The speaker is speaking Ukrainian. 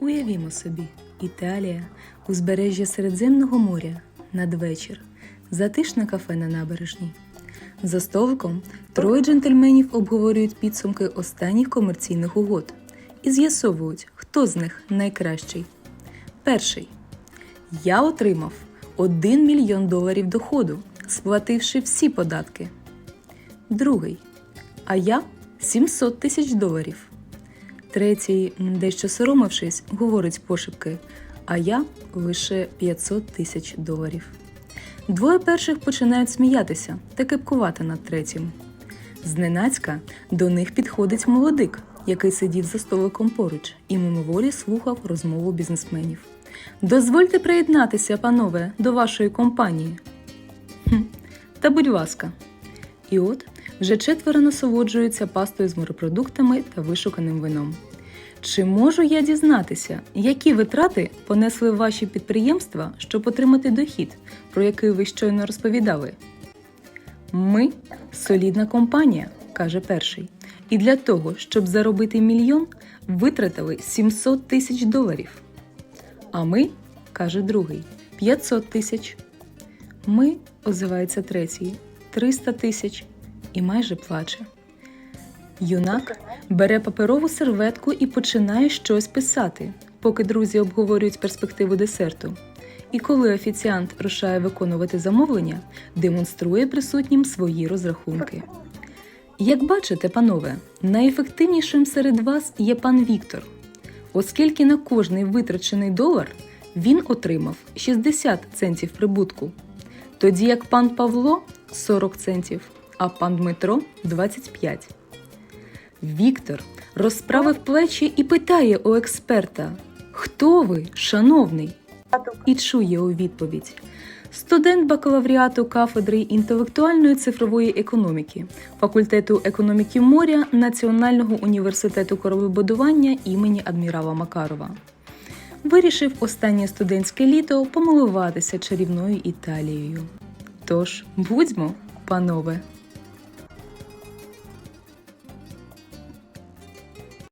Уявімо собі, Італія, узбережжя Середземного моря, надвечір, затишне кафе на набережній. За столиком троє джентльменів обговорюють підсумки останніх комерційних угод і з'ясовують, хто з них найкращий. Перший. Я отримав 1 мільйон доларів доходу, сплативши всі податки. Другий. А я 700 тисяч доларів. Третій, дещо соромившись, говорить пошепки, а я лише 500 тисяч доларів. Двоє перших починають сміятися та кепкувати над третім. Зненацька до них підходить молодик, який сидів за столиком поруч і мимоволі слухав розмову бізнесменів. Дозвольте приєднатися, панове, до вашої компанії. Хм, та будь ласка. І от вже четверо насолоджуються пастою з морепродуктами та вишуканим вином. Чи можу я дізнатися, які витрати понесли ваші підприємства, щоб отримати дохід, про який ви щойно розповідали? Ми солідна компанія, каже перший. І для того, щоб заробити мільйон, витратили 700 тисяч доларів. А ми, каже другий, 500 тисяч. Ми, озивається третій, 300 тисяч і майже плаче. Юнак бере паперову серветку і починає щось писати, поки друзі обговорюють перспективу десерту. І коли офіціант рушає виконувати замовлення, демонструє присутнім свої розрахунки. Як бачите, панове, найефективнішим серед вас є пан Віктор, оскільки на кожний витрачений долар він отримав 60 центів прибутку, тоді як пан Павло 40 центів, а пан Дмитро 25. Віктор розправив плечі і питає у експерта: Хто ви, шановний? І чує у відповідь: студент бакалавріату кафедри інтелектуальної цифрової економіки, факультету економіки моря Національного університету кораблебудування імені адмірала Макарова. Вирішив останнє студентське літо помилуватися чарівною Італією. Тож, будьмо, панове!